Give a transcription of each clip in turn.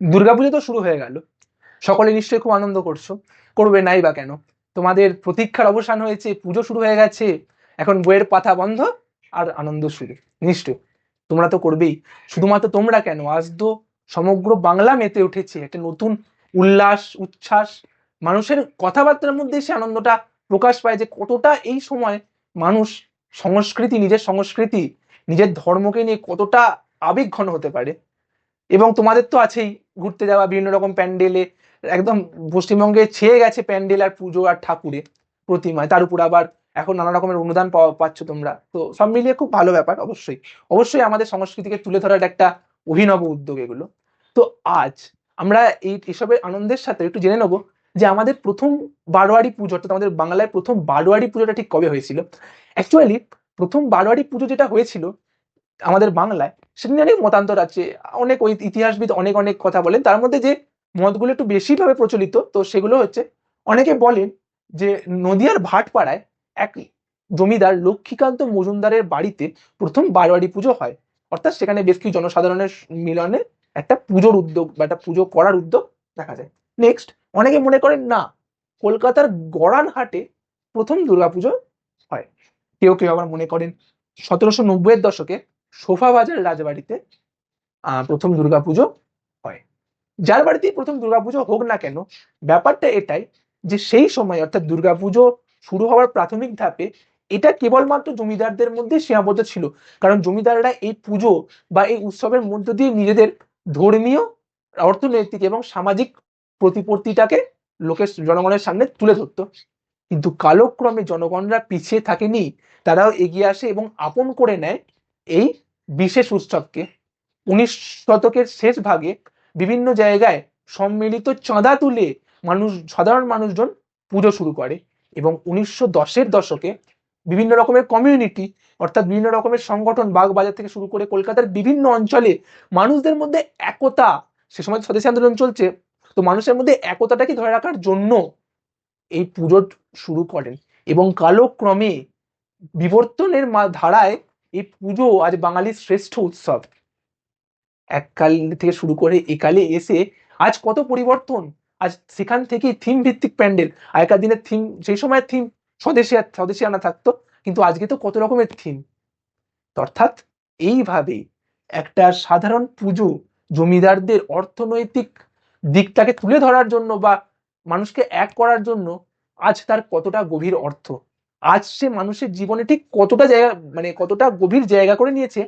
দুর্গাপুজো তো শুরু হয়ে গেল। সকলে নিশ্চয়ই খুব আনন্দ করছ। করবে নাই বা কেন? তোমাদের প্রতীক্ষার অবসান হয়েছে, পুজো শুরু হয়ে গেছে। এখন বইয়ের পাতা বন্ধ আর আনন্দ শুরু। নিশ্চয় তোমরা তো করবেই। শুধুমাত্র তোমরা কেন? আজ তো সমগ্র বাংলা মেতে উঠেছে। একটা নতুন উল্লাস, উচ্ছ্বাস। মানুষের কথাবার্তার মধ্যে সে আনন্দটা প্রকাশ পায় যে কতটা এই সময় মানুষ সংস্কৃতি, নিজের সংস্কৃতি, নিজের ধর্মকে নিয়ে কতটা আবেগঘন হতে পারে। এবং তোমাদের তো আছেই, ঘুরতে যাওয়া, বিভিন্ন রকম প্যান্ডেলে, একদম পশ্চিমবঙ্গে ছেয়ে গেছে প্যান্ডেল আর পুজো আর ঠাকুরে প্রতিমায় তার উপর আবার এখন নানা রকমের অনুদান পাওয়া, পাচ্ছ তোমরা। তো সব মিলিয়ে খুব ভালো ব্যাপার, অবশ্যই। অবশ্যই আমাদের সংস্কৃতিকে তুলে ধরার একটা অভিনব উদ্যোগ এগুলো। তো আজ আমরা এই এসবের আনন্দের সাথে একটু জেনে নেব যে আমাদের প্রথম বারোয়ারি পুজো, অর্থাৎ আমাদের বাংলায় প্রথম বারোয়ারি পুজোটা ঠিক কবে হয়েছিল? অ্যাকচুয়ালি প্রথম বারোয়ারি পুজো যেটা হয়েছিল আমাদের বাংলায় সেটা নিয়ে অনেক মতান্তর আছে, অনেক ওই ইতিহাসবিদ অনেক অনেক কথা বলেন, তার মধ্যে যে মতগুলো একটু বেশিভাবে প্রচলিত, তো সেগুলো হচ্ছে, অনেকে বলেন যে নদিয়ার ভাটপাড়ায় এক জমিদার লক্ষ্মীকান্ত মজুমদারের বাড়িতে প্রথম বারোয়ারি পুজো হয়। অর্থাৎ সেখানে বেশ কিছু জনসাধারণের মিলনে একটা পুজোর উদ্যোগ বা একটা পুজো করার উদ্যোগ দেখা যায়। নেক্সট অনেকে মনে করেন না, কলকাতার গড়ানহাটে প্রথম দুর্গাপুজো হয়। কেউ কেউ আবার মনে করেন সতেরোশো নব্বইয়ের দশকে সোফাবাজার রাজবাড়িতে প্রথম দুর্গাপুজো হয়। যার বাড়িতেই প্রথম দুর্গাপুজো হোক না কেন, ব্যাপারটা এটাই যে সেই সময়, অর্থাৎ দুর্গাপুজো শুরু হওয়ার প্রাথমিক ধাপে এটা কেবলমাত্র জমিদারদের মধ্যে সীমাবদ্ধ ছিল। কারণ জমিদাররা এই পুজো বা এই উৎসবের মধ্য দিয়ে নিজেদের ধর্মীয়, অর্থনৈতিক এবং সামাজিক প্রতিপত্তিটাকে লোকের জনগণের সামনে তুলে ধরতো। কিন্তু কালক্রমে জনগণরা পিছিয়ে থাকেনি, তারাও এগিয়ে আসে এবং আপন করে নেয় এই বিশেষ উৎসবকে উনিশ শতকের শেষ ভাগে বিভিন্ন জায়গায় সম্মিলিত চাঁদা তুলে মানুষ, সাধারণ মানুষজন পুজো শুরু করে এবং উনিশশো দশের দশকে বিভিন্ন রকমের কমিউনিটি অর্থাৎ বিভিন্ন রকমের সংগঠন, বাগবাজার থেকে শুরু করে কলকাতার বিভিন্ন অঞ্চলে মানুষদের মধ্যে একতা, সে সময় স্বদেশী আন্দোলন চলছে, তো মানুষের মধ্যে একতাটাকে ধরে রাখার জন্য এই পুজো শুরু করেন এবং কালক্রমে বিবর্তনের ধারায় এই পুজো আজ বাঙালির শ্রেষ্ঠ উৎসব। এককাল থেকে শুরু করে একালে এসে আজ কত পরিবর্তন। আজ সেখান থেকেই থিম ভিত্তিক প্যান্ডেল। আগেকার দিনের থিম সেই সময় থিম স্বদেশী স্বদেশী আনা থাকতো, কিন্তু আজকে তো কত রকমের থিম অর্থাৎ এইভাবে একটা সাধারণ পুজো জমিদারদের অর্থনৈতিক দিকটাকে তুলে ধরার জন্য বা মানুষকে এক করার জন্য আজ তার কতটা গভীর অর্থ। আজ সে মানুষের জীবনে ঠিক কতটা জায়গা মানে কতটা গভীর জায়গা করে নিয়েছে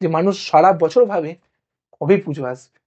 যে মানুষ সারা বছর ভাবে কবে পুজো আসবে